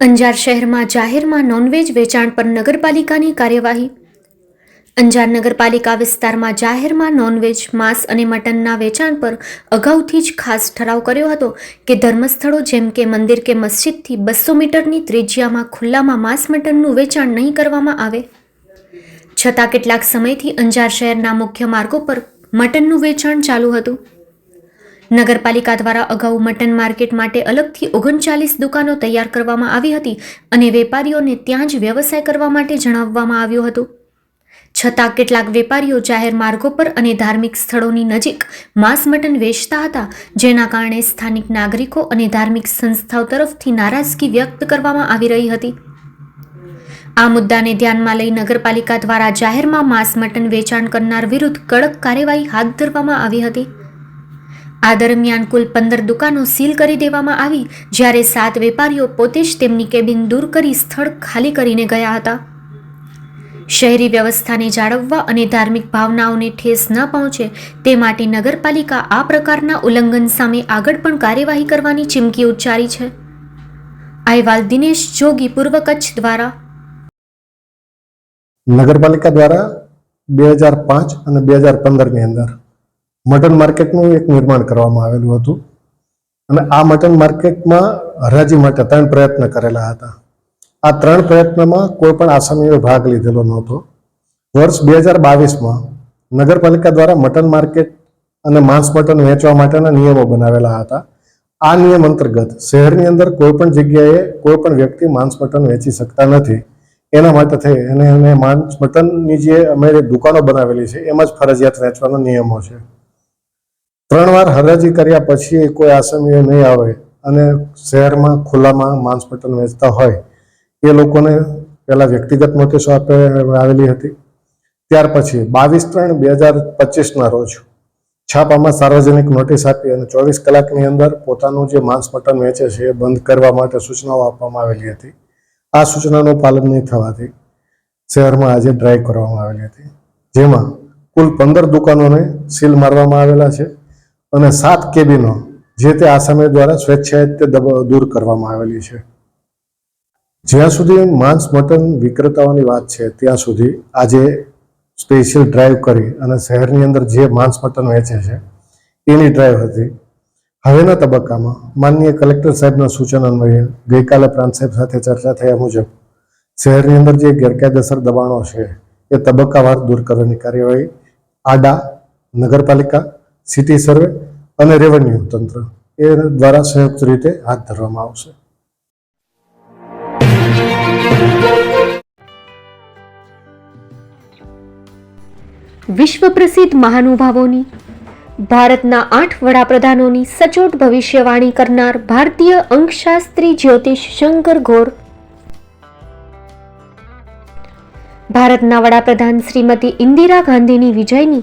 અંજાર શહેરમાં જાહેરમાં નોનવેજ વેચાણ પર નગરપાલિકાની કાર્યવાહી. અંજાર નગરપાલિકા વિસ્તારમાં જાહેરમાં નોનવેજ માંસ અને મટનના વેચાણ પર અગાઉથી જ ખાસ ઠરાવ કર્યો હતો કે ધર્મસ્થળો જેમ કે મંદિર કે મસ્જિદથી બસો મીટરની ત્રિજ્યામાં ખુલ્લામાં માંસ મટનનું વેચાણ નહીં કરવામાં આવે. છતાં કેટલાક સમયથી અંજાર શહેરના મુખ્ય માર્ગો પર મટનનું વેચાણ ચાલુ હતું. નગરપાલિકા દ્વારા અગાઉ મટન માર્કેટ માટે અલગથી ઓગણચાલીસ દુકાનો તૈયાર કરવામાં આવી હતી અને વેપારીઓને ત્યાં જ વ્યવસાય કરવા માટે જણાવવામાં આવ્યું હતું. છતાં કેટલાક વેપારીઓ જાહેર માર્ગો પર અને ધાર્મિક સ્થળોની નજીક માંસ મટન વેચતા હતા, જેના કારણે સ્થાનિક નાગરિકો અને ધાર્મિક સંસ્થાઓ તરફથી નારાજગી વ્યક્ત કરવામાં આવી રહી હતી. આ મુદ્દાને ધ્યાનમાં લઈ નગરપાલિકા દ્વારા જાહેરમાં માંસ મટન વેચાણ કરનાર વિરુદ્ધ કડક કાર્યવાહી હાથ ધરવામાં આવી હતી. આ દરમિયાન કુલ પંદર દુકાનો સીલ કરી દેવામાં આવી, જ્યારે સાત વેપારીઓ પોતે જ તેમની કેબિન દૂર કરી સ્થળ ખાલી કરીને ગયા હતા. શહેરી વ્યવસ્થાને જાળવવા અને ધાર્મિક ભાવનાઓને ઠેસ ન પહોંચે, તે માટે નગરપાલિકા આ પ્રકારના ઉલ્લંઘન સામે આગળ પણ કાર્યવાહી કરવાની ચીમકી ઉચ્ચારી છે. અહેવાલ દિનેશ જોગી, પૂર્વ કચ્છ દ્વારા. નગરપાલિકા દ્વારા બે હજાર પાંચ અને બે હજાર પંદરની અંદર મટન માર્કેટનું એક નિર્માણ કરવામાં આવેલું હતું. અને આ મટન માર્કેટમાં હરાજી માટે ત્રણ પ્રયત્ન કરેલા હતા. આ ત્રણ પ્રયત્નમાં કોઈ પણ આસામીઓએ ભાગ લીધેલો નહોતો. વર્ષ બે હજાર બાવીસમાં નગરપાલિકા દ્વારા મટન માર્કેટ અને માંસ મટન વેચવા માટેના નિયમો બનાવેલા હતા. આ નિયમ અંતર્ગત શહેરની અંદર કોઈ પણ જગ્યાએ કોઈ પણ વ્યક્તિ માંસ મટન વેચી શકતા નથી. એના માટે થઈ અને એને માંસ મટનની જે અમે દુકાનો બનાવેલી છે, એમાં જ ફરજિયાત વેચવાનો નિયમો છે. ત્રણ વાર હરાજી કર્યા પછી કોઈ આસામીઓ નહીં આવે અને શહેરમાં ખુલ્લામાં માંસ મટન વેચતા હોય, એ લોકોને પહેલા વ્યક્તિગત નોટિસો આપે આવેલી હતી. ત્યાર પછી બાવીસ ત્રણ બે હજાર પચીસના રોજ છાપામાં સાર્વજનિક નોટિસ આપી અને ચોવીસ કલાકની અંદર પોતાનું જે માંસ મટન વેચે છે એ બંધ કરવા માટે સૂચનાઓ આપવામાં આવેલી હતી. આ સૂચનાનું પાલન નહીં થવાથી શહેરમાં આજે ડ્રાઈવ કરવામાં આવેલી હતી. જેમાં કુલ પંદર દુકાનોને સીલ મારવામાં આવેલા છે. અને સાત કેબિનો જે તે આસામે દ્વારા સ્વેચ્છાએ તે દૂર કરવામાં આવેલી છે. જ્યાં સુધી માંસ, મટન વિક્રેતાઓની વાત છે, ત્યાં સુધી આજે સ્પેશિયલ ડ્રાઈવ કરી અને શહેરની અંદર જે માંસ, મટન વેચે છે, એની ડ્રાઈવ હતી. હવેના તબક્કામાં માનનીય કલેક્ટર સાહેબના સૂચન અન્વયે ગઈકાલે પ્રાંત સાહેબ સાથે ચર્ચા થયા મુજબ શહેરની અંદર જે ગેરકાયદેસર દબાણો છે, એ તબક્કાવાર દૂર કરવાની કાર્યવાહી આડા નગરપાલિકા સિટી સર્વે અને રેવન્યુ તંત્ર એ દ્વારા સંયુક્ત રીતે હાથ ધરવામાં આવશે. વિશ્વ પ્રસિદ્ધ મહાનુભાવોની, ભારતના આઠ વડાપ્રધાનોની સચોટ ભવિષ્યવાણી કરનાર ભારતીય અંકશાસ્ત્રી જ્યોતિષ શંકર ઘોર ભારતના વડાપ્રધાન શ્રીમતી ઇન્દિરા ગાંધીની વિજયની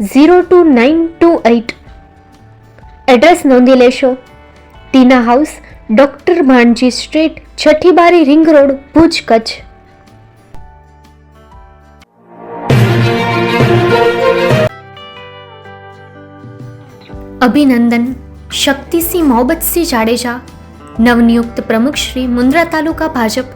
zero two nine two eight address નોંધી લેશો. Tina house, doctor Bhanji street છઠ્ઠી બારી રિંગ રોડ, ભુજ, કચ્છ. અભિનંદન, શક્તિસિંહ મોહબ્બતસિંહ જાડેજા, નવનિયુક્ત પ્રમુખ શ્રી મુન્દ્રા તાલુકા ભાજપ.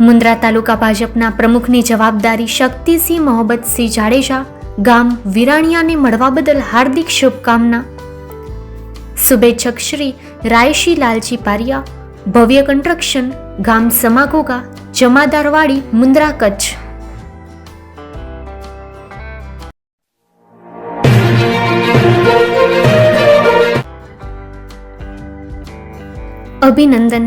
મુન્દ્રા તાલુકા ભાજપના પ્રમુખની જવાબદારી શક્તિસિંહ મોહબ્બતસિંહ જાડેજા, ગામ વિરાણિયાને મળવા બદલ હાર્દિક શુભકામના. શુભેચ્છક શ્રી રાયશી લાલજી પારિયા, ભવ્ય કન્સ્ટ્રક્શન ગામ સમાગોગા, જમાદારવાડી, મુન્દ્રા કચ્છ. અભિનંદન.